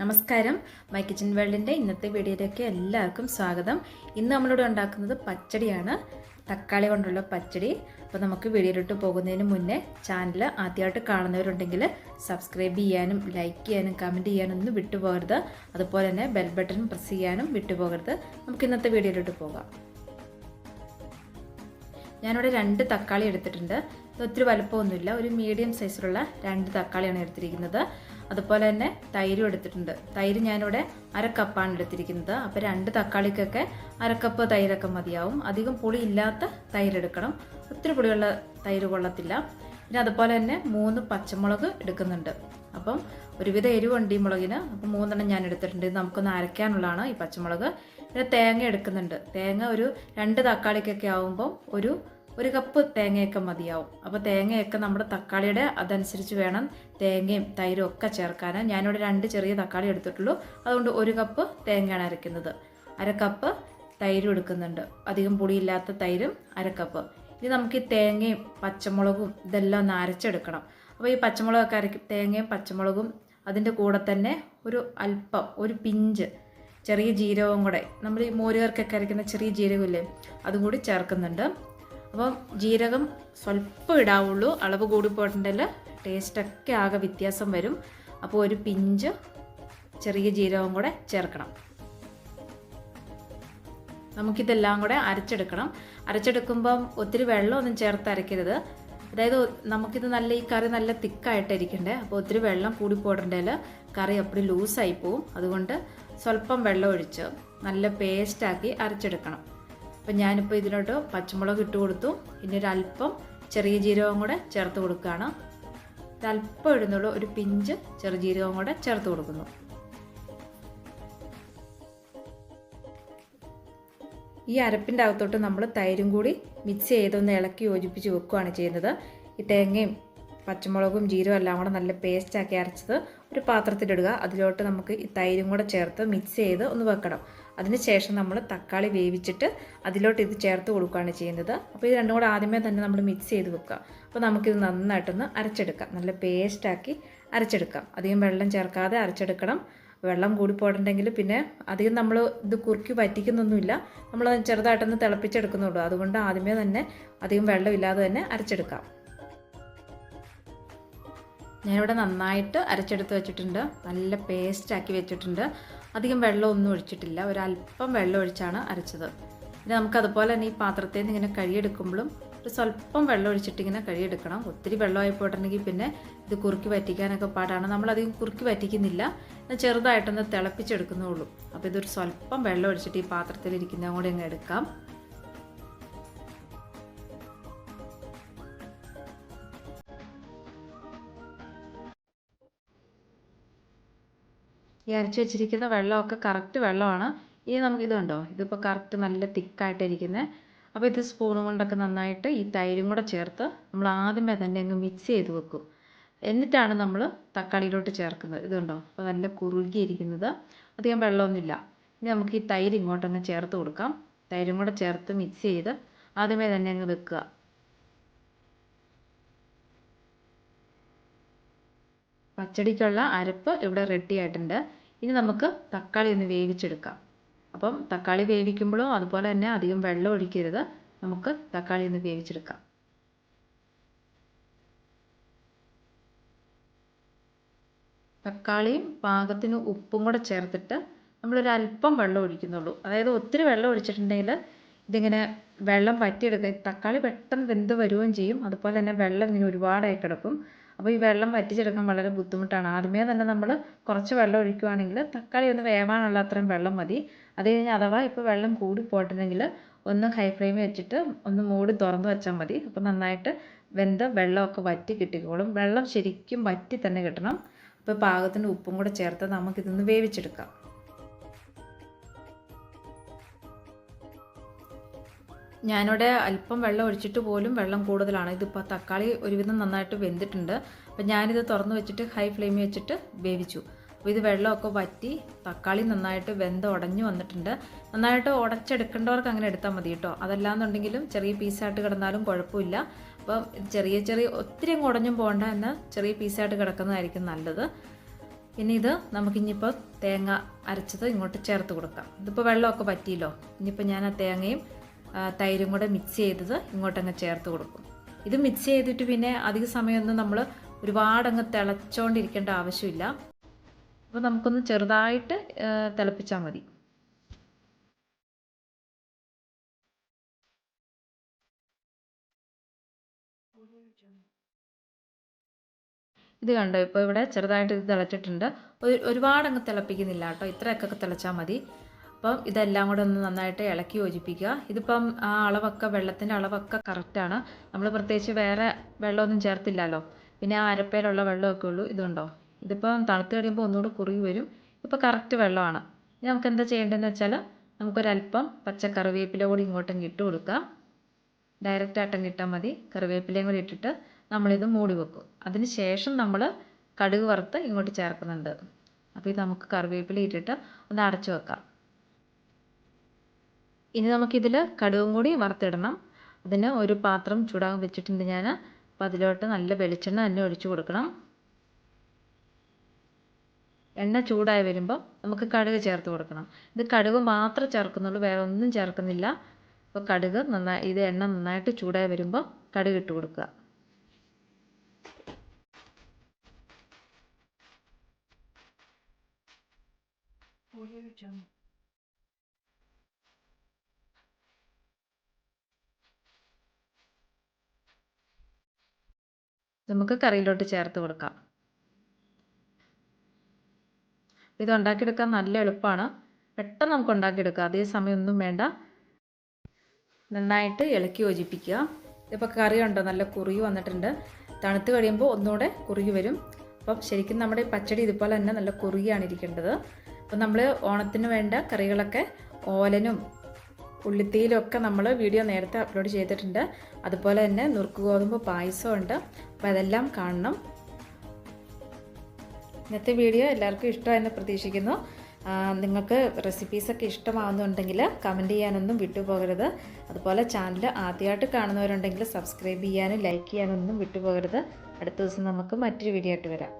നമസ്കാരം. My kitchen വേൾഡിന്റെ ഇന്നത്തെ വീഡിയോയിലേക്ക് എല്ലാവർക്കും സ്വാഗതം. ഇന്ന് നമ്മളിവിടെ ഉണ്ടാക്കുന്നത് പച്ചടിയാണ്. തക്കാളി കൊണ്ടുള്ള പച്ചടി. അപ്പോൾ നമുക്ക് വീഡിയോയിലോട്ട് പോകുന്നതിന് മുന്നേ ചാനൽ ആദ്യമായിട്ട് കാണുന്നവരുണ്ടെങ്കിൽ സബ്സ്ക്രൈബ് ചെയ്യാനും ലൈക്ക് ചെയ്യാനും കമന്റ് ചെയ്യാനും ഒന്നും വിട്ടുപോകരുത്. അതുപോലെ തന്നെ ബെൽ ബട്ടൺ പ്രസ് ചെയ്യാനും വിട്ടുപോകരുത്. നമുക്ക് ഇന്നത്തെ വീഡിയോയിലോട്ട് പോകാം. ഞാനിവിടെ രണ്ട് തക്കാളി എടുത്തിട്ടുണ്ട്. ഒത്തിരി വലുപ്പമൊന്നുമില്ല. ഒരു മീഡിയം സൈസിലുള്ള രണ്ട് തക്കാളിയാണ് എടുത്തിരിക്കുന്നത്. അതുപോലെ തന്നെ തൈരും എടുത്തിട്ടുണ്ട്. തൈര് ഞാനിവിടെ അര എടുത്തിരിക്കുന്നത്. അപ്പോൾ രണ്ട് തക്കാളിക്കൊക്കെ അരക്കപ്പ് തൈരൊക്കെ മതിയാവും. അധികം പുളി ഇല്ലാത്ത തൈര് എടുക്കണം. ഒത്തിരി പുളിയുള്ള തൈര് കൊള്ളത്തില്ല. പിന്നെ അതുപോലെ തന്നെ മൂന്ന് പച്ചമുളക് എടുക്കുന്നുണ്ട്. അപ്പം ഒരുവിധ എരിവുണ്ട് ഈ മുളകിന്. അപ്പം മൂന്നെണ്ണം ഞാൻ എടുത്തിട്ടുണ്ട്. ഇത് നമുക്കൊന്ന് അരയ്ക്കാനുള്ളതാണ് ഈ പച്ചമുളക്. പിന്നെ തേങ്ങ എടുക്കുന്നുണ്ട്. തേങ്ങ ഒരു രണ്ട് തക്കാളിക്കൊക്കെ ആവുമ്പം ഒരു ഒരു കപ്പ് തേങ്ങയൊക്കെ മതിയാവും. അപ്പോൾ തേങ്ങയൊക്കെ നമ്മുടെ തക്കാളിയുടെ അതനുസരിച്ച് വേണം തേങ്ങയും തൈരും ഒക്കെ ചേർക്കാൻ ഞാനിവിടെ രണ്ട് ചെറിയ തക്കാളി എടുത്തിട്ടുള്ളൂ. അതുകൊണ്ട് ഒരു കപ്പ് തേങ്ങയാണ് അരയ്ക്കുന്നത് അരക്കപ്പ് കപ്പ് തൈരും എടുക്കുന്നുണ്ട്. അധികം പുളിയില്ലാത്ത തൈരും അരക്കപ്പ് കപ്പ്. ഇനി നമുക്ക് ഈ തേങ്ങയും പച്ചമുളകും ഇതെല്ലാം ഒന്ന് അരച്ചെടുക്കണം. അപ്പോൾ ഈ പച്ചമുളകൊക്കെ അരയ്ക്കും തേങ്ങയും പച്ചമുളകും അതിന്റെ കൂടെ തന്നെ ഒരു അല്പം ഒരു പിഞ്ച് ചെറിയ ജീരകവും കൂടെ. നമ്മൾ ഈ മോരുകർക്കൊക്കെ അരയ്ക്കുന്ന ചെറിയ ജീരകമില്ലേ അതും കൂടി ചേർക്കുന്നുണ്ട്. അപ്പം ജീരകം സ്വല്പം ഇടാവുള്ളൂ. അളവ് കൂടി പോയിട്ടുണ്ടെങ്കിൽ ടേസ്റ്റൊക്കെ ആകെ വ്യത്യാസം വരും. അപ്പോൾ ഒരു പിഞ്ച് ചെറിയ ജീരകം കൂടെ ചേർക്കണം. നമുക്കിതെല്ലാം കൂടെ അരച്ചെടുക്കണം. അരച്ചെടുക്കുമ്പം ഒത്തിരി വെള്ളമൊന്നും ചേർത്ത് അരയ്ക്കരുത്. അതായത് നമുക്കിത് നല്ല ഈ കറി നല്ല തിക്കായിട്ടിരിക്കണ്ടേ? അപ്പോൾ ഒത്തിരി വെള്ളം കൂടി പോയിട്ടുണ്ടെങ്കിൽ കറി അപ്പടി ലൂസായി പോവും. അതുകൊണ്ട് സ്വല്പം വെള്ളം ഒഴിച്ച് നല്ല പേസ്റ്റാക്കി അരച്ചെടുക്കണം. അപ്പം ഞാനിപ്പോൾ ഇതിലോട്ട് പച്ചമുളക് ഇട്ട് കൊടുത്തു. ഇനി ഒരല്പം ചെറിയ ജീരകവും കൂടെ ചേർത്ത് കൊടുക്കുകയാണ്. ഒരല്പം ഇടുന്നുള്ളൂ ഒരു പിഞ്ച് ചെറു ജീരകം കൂടെ ചേർത്ത് കൊടുക്കുന്നു. ഈ അരപ്പിന്റെ അകത്തോട്ട് നമ്മൾ തൈരും കൂടി മിക്സ് ചെയ്തൊന്ന് ഇളക്കി യോജിപ്പിച്ച് വെക്കുകയാണ് ചെയ്യുന്നത്. ഈ തേങ്ങയും പച്ചമുളകും ജീരവും എല്ലാം കൂടെ നല്ല പേസ്റ്റാക്കി അരച്ചത് ഒരു പാത്രത്തിലിടുക അതിലോട്ട് നമുക്ക് ഈ തൈരും കൂടെ ചേർത്ത് മിക്സ് ചെയ്ത് ഒന്ന് വെക്കണം. അതിനുശേഷം നമ്മൾ തക്കാളി വേവിച്ചിട്ട് അതിലോട്ട് ഇത് ചേർത്ത് കൊടുക്കുകയാണ് ചെയ്യുന്നത്. അപ്പോൾ ഇത് രണ്ടും കൂടെ ആദ്യമേ തന്നെ നമ്മൾ മിക്സ് ചെയ്ത് വെക്കുക. അപ്പോൾ നമുക്കിത് നന്നായിട്ടൊന്ന് അരച്ചെടുക്കാം. നല്ല പേസ്റ്റാക്കി അരച്ചെടുക്കാം. അധികം വെള്ളം ചേർക്കാതെ അരച്ചെടുക്കണം. വെള്ളം കൂടി പോടണ്ടെങ്കിൽ പിന്നെ അധികം നമ്മൾ ഇത് കുറുക്കി വറ്റിക്കുന്നൊന്നുമില്ല. നമ്മൾ ചെറുതായിട്ടൊന്ന് തിളപ്പിച്ചെടുക്കുന്നുള്ളൂ. അതുകൊണ്ട് ആദ്യമേ തന്നെ അധികം വെള്ളമില്ലാതെ തന്നെ അരച്ചെടുക്കാം. ഞാനിവിടെ നന്നായിട്ട് അരച്ചെടുത്ത് വെച്ചിട്ടുണ്ട്. നല്ല പേസ്റ്റാക്കി വെച്ചിട്ടുണ്ട്. അധികം വെള്ളമൊന്നും ഒഴിച്ചിട്ടില്ല. ഒരല്പം വെള്ളം ഒഴിച്ചാണ് അരച്ചത്. പിന്നെ നമുക്ക് അതുപോലെ തന്നെ ഈ പാത്രത്തിൽ നിന്ന് ഇങ്ങനെ കഴിയെടുക്കുമ്പോഴും ഒരു സ്വല്പം വെള്ളം ഒഴിച്ചിട്ട് ഇങ്ങനെ കഴിയെടുക്കണം ഒത്തിരി വെള്ളമായി പോയിട്ടുണ്ടെങ്കിൽ പിന്നെ ഇത് കുറുക്കി വറ്റിക്കാനൊക്കെ പാടാണ്. നമ്മളധികം കുറുക്കി വറ്റിക്കുന്നില്ല. ചെറുതായിട്ടൊന്ന് തിളപ്പിച്ചെടുക്കുന്നേ ഉള്ളൂ. അപ്പോൾ ഇതൊരു സ്വല്പം വെള്ളം ഒഴിച്ചിട്ട് ഈ പാത്രത്തിൽ ഇരിക്കുന്നതും കൂടി അങ്ങ് എടുക്കാം. ഈ അരച്ച് വെച്ചിരിക്കുന്ന വെള്ളമൊക്കെ കറക്റ്റ് വെള്ളമാണ്. ഇനി നമുക്ക് ഇത് കണ്ടോ? ഇതിപ്പോൾ കറക്റ്റ് നല്ല തിക്കായിട്ടിരിക്കുന്നത് അപ്പോൾ ഇത് സ്പൂൺ കൊണ്ടൊക്കെ നന്നായിട്ട് ഈ തൈരും കൂടെ ചേർത്ത് നമ്മൾ ആദ്യമേ തന്നെ അങ്ങ് മിക്സ് ചെയ്ത് വെക്കും. എന്നിട്ടാണ് നമ്മൾ തക്കാളിയിലോട്ട് ചേർക്കുന്നത്. ഇത് കണ്ടോ? അപ്പോൾ നല്ല കുറുകിയിരിക്കുന്നത്. അധികം വെള്ളമൊന്നുമില്ല. ഇനി നമുക്ക് ഈ തൈര് ഇങ്ങോട്ടങ്ങ് ചേർത്ത് കൊടുക്കാം. തൈരും കൂടെ ചേർത്ത് മിക്സ് ചെയ്ത് ആദ്യമേ തന്നെ അങ്ങ് വെക്കുക. പച്ചടിക്കുള്ള അരപ്പ് ഇവിടെ റെഡി ആയിട്ടുണ്ട്. ഇനി നമുക്ക് തക്കാളി ഒന്ന് വേവിച്ചെടുക്കാം. അപ്പം തക്കാളി വേവിക്കുമ്പോഴും അതുപോലെ തന്നെ അധികം വെള്ളം ഒഴിക്കരുത്. നമുക്ക് തക്കാളി ഒന്ന് വേവിച്ചെടുക്കാം. തക്കാളിയും പാകത്തിന് ഉപ്പും കൂടെ ചേർത്തിട്ട് നമ്മളൊരു അല്പം വെള്ളം ഒഴിക്കുന്നുള്ളൂ. അതായത് ഒത്തിരി വെള്ളം ഒഴിച്ചിട്ടുണ്ടെങ്കിൽ ഇതിങ്ങനെ വെള്ളം വറ്റിയെടുക്കുക തക്കാളി പെട്ടെന്ന് വെന്ത് വരുകയും ചെയ്യും. അതുപോലെ തന്നെ വെള്ളം ഇങ്ങനെ ഒരുപാടായി കിടക്കും. അപ്പോൾ ഈ വെള്ളം വറ്റിച്ചെടുക്കാൻ വളരെ ബുദ്ധിമുട്ടാണ്. ആദ്യമേ തന്നെ നമ്മൾ കുറച്ച് വെള്ളം ഒഴിക്കുകയാണെങ്കിൽ തക്കാളി ഒന്ന് വേവാനുള്ള അത്രയും വെള്ളം മതി. അത് കഴിഞ്ഞ് അഥവാ ഇപ്പോൾ വെള്ളം കൂടി പോയിട്ടുണ്ടെങ്കിൽ ഒന്ന് ഹൈ ഫ്ലെയിമിൽ വെച്ചിട്ട് ഒന്ന് മൂടി തുറന്ന് വെച്ചാൽ മതി. അപ്പോൾ നന്നായിട്ട് വെന്ത വെള്ളമൊക്കെ വറ്റി കിട്ടിക്കോളും. വെള്ളം ശരിക്കും വറ്റി തന്നെ കിട്ടണം. അപ്പോൾ പാകത്തിന് ഉപ്പും കൂടെ ചേർത്ത് നമുക്കിതൊന്ന് വേവിച്ചെടുക്കാം. ഞാനിവിടെ അല്പം വെള്ളം ഒഴിച്ചിട്ട് പോലും വെള്ളം കൂടുതലാണ്. ഇതിപ്പോൾ തക്കാളി ഒരുവിധം നന്നായിട്ട് വെന്തിട്ടുണ്ട്. അപ്പോൾ ഞാനിത് തുറന്ന് വെച്ചിട്ട് ഹൈ ഫ്ലെയിമിൽ വെച്ചിട്ട് വേവിച്ചു. അപ്പോൾ ഇത് വെള്ളമൊക്കെ വറ്റി തക്കാളി നന്നായിട്ട് വെന്ത് ഉടഞ്ഞു വന്നിട്ടുണ്ട്. നന്നായിട്ട് ഉടച്ചെടുക്കേണ്ടവർക്ക് അങ്ങനെ എടുത്താൽ മതി കേട്ടോ. അതല്ലാന്നുണ്ടെങ്കിലും ചെറിയ പീസായിട്ട് കിടന്നാലും കുഴപ്പമില്ല. അപ്പം ചെറിയ ചെറിയ ഒത്തിരി അങ്ങ് ഉടഞ്ഞും പോകണ്ട എന്നാൽ ചെറിയ പീസായിട്ട് കിടക്കുന്നതായിരിക്കും നല്ലത്. ഇനി ഇത് നമുക്കിനിയിപ്പോൾ തേങ്ങ അരച്ചത് ഇങ്ങോട്ട് ചേർത്ത് കൊടുക്കാം. ഇതിപ്പോൾ വെള്ളമൊക്കെ പറ്റിയല്ലോ ഇനിയിപ്പോൾ ഞാൻ ആ തേങ്ങയും തൈരും കൂടെ മിക്സ് ചെയ്തത് ഇങ്ങോട്ടങ്ങ് ചേർത്ത് കൊടുക്കും. ഇത് മിക്സ് ചെയ്തിട്ട് പിന്നെ അധിക സമയമൊന്നും നമ്മൾ ഒരുപാടങ്ങ് തിളച്ചോണ്ടിരിക്കേണ്ട ആവശ്യമില്ല. അപ്പോൾ നമുക്കൊന്ന് ചെറുതായിട്ട് തിളപ്പിച്ചാൽ മതി. ഇത് കണ്ടോ? ഇപ്പോൾ ഇവിടെ ചെറുതായിട്ട് ഇത് തിളച്ചിട്ടുണ്ട്. ഒരുപാടങ്ങ് തിളപ്പിക്കുന്നില്ല കേട്ടോ. ഇത്രയൊക്കെ തിളച്ചാൽ മതി. അപ്പം ഇതെല്ലാം കൂടെ ഒന്ന് നന്നായിട്ട് ഇളക്കി യോജിപ്പിക്കുക. ഇതിപ്പം ആ അളവൊക്കെ വെള്ളത്തിന്റെ അളവൊക്കെ കറക്റ്റാണ് നമ്മൾ പ്രത്യേകിച്ച് വേറെ വെള്ളമൊന്നും ചേർത്തില്ലല്ലോ. പിന്നെ ആ അരപ്പയിലുള്ള വെള്ളമൊക്കെ ഉള്ളൂ. ഇതുണ്ടോ? ഇതിപ്പം തണുത്ത് കഴിയുമ്പോൾ ഒന്നുകൂടി കുറുകി വരും. ഇപ്പോൾ കറക്റ്റ് വെള്ളമാണ്. ഇനി നമുക്ക് എന്താ ചെയ്യേണ്ടതെന്ന് വെച്ചാൽ നമുക്കൊരല്പം പച്ച കറിവേപ്പില കൂടി ഇങ്ങോട്ടും ഇട്ട് കൊടുക്കാം. ഡയറക്റ്റ് ആട്ടം കിട്ടാൽ മതി. കറിവേപ്പിലയും കൂടി ഇട്ടിട്ട് നമ്മളിത് മൂടി വെക്കും. അതിന് ശേഷം നമ്മൾ കടുക് വറുത്ത് ഇങ്ങോട്ട് ചേർക്കുന്നുണ്ട്. അപ്പോൾ ഇത് നമുക്ക് കറിവേപ്പില ഇട്ടിട്ട് ഒന്ന് അടച്ചു വെക്കാം. ഇനി നമുക്കിതിൽ കടുകും കൂടി വറുത്തിടണം. അതിന് ഒരു പാത്രം ചൂടാകാൻ വെച്ചിട്ടുണ്ട് ഞാൻ അപ്പോൾ അതിലോട്ട് നല്ല വെളിച്ചെണ്ണ തന്നെ ഒഴിച്ചു കൊടുക്കണം. എണ്ണ ചൂടായി വരുമ്പോൾ നമുക്ക് കടുക് ചേർത്ത് കൊടുക്കണം. ഇത് കടുക് മാത്രം ചേർക്കുന്നുള്ളൂ വേറെ ഒന്നും ചേർക്കുന്നില്ല. അപ്പോൾ കടുക് നന്നായി ഇത് എണ്ണ നന്നായിട്ട് ചൂടായി വരുമ്പോൾ കടുക് ഇട്ട് കൊടുക്കുക. നമുക്ക് കറിയിലോട്ട് ചേർത്ത് കൊടുക്കാം. ഇത് ഉണ്ടാക്കിയെടുക്കാൻ നല്ല എളുപ്പമാണ്. പെട്ടെന്ന് നമുക്ക് ഉണ്ടാക്കിയെടുക്കാം. അതേ സമയമൊന്നും വേണ്ട. നന്നായിട്ട് ഇളക്കി യോജിപ്പിക്കുക. ഇതിപ്പോൾ കറി ഉണ്ടോ നല്ല കുറുകി വന്നിട്ടുണ്ട്. തണുത്ത് കഴിയുമ്പോൾ ഒന്നുകൂടെ കുറുകി വരും. അപ്പം ശരിക്കും നമ്മുടെ പച്ചടി ഇതുപോലെ തന്നെ നല്ല കുറുകിയാണ് ഇരിക്കേണ്ടത്. അപ്പം നമ്മൾ ഓണത്തിന് വേണ്ട കറികളൊക്കെ ഓലനും ഉള്ളിത്തീലും ഒക്കെ നമ്മൾ വീഡിയോ നേരത്തെ അപ്ലോഡ് ചെയ്തിട്ടുണ്ട്. അതുപോലെ തന്നെ നുറുക്ക് ഗോതമ്പ് പായസം അപ്പോൾ അതെല്ലാം കാണണം. ഇന്നത്തെ വീഡിയോ എല്ലാവർക്കും ഇഷ്ടമായെന്ന് പ്രതീക്ഷിക്കുന്നു. നിങ്ങൾക്ക് റെസിപ്പീസൊക്കെ ഇഷ്ടമാവുന്നുണ്ടെങ്കിൽ കമന്റ് ചെയ്യാനൊന്നും വിട്ടുപോകരുത്. അതുപോലെ ചാനൽ ആദ്യമായിട്ട് കാണുന്നവരുണ്ടെങ്കിൽ സബ്സ്ക്രൈബ് ചെയ്യാനും ലൈക്ക് ചെയ്യാനൊന്നും വിട്ടുപോകരുത്. അടുത്ത ദിവസം നമുക്ക് മറ്റൊരു വീഡിയോ ആയിട്ട് വരാം.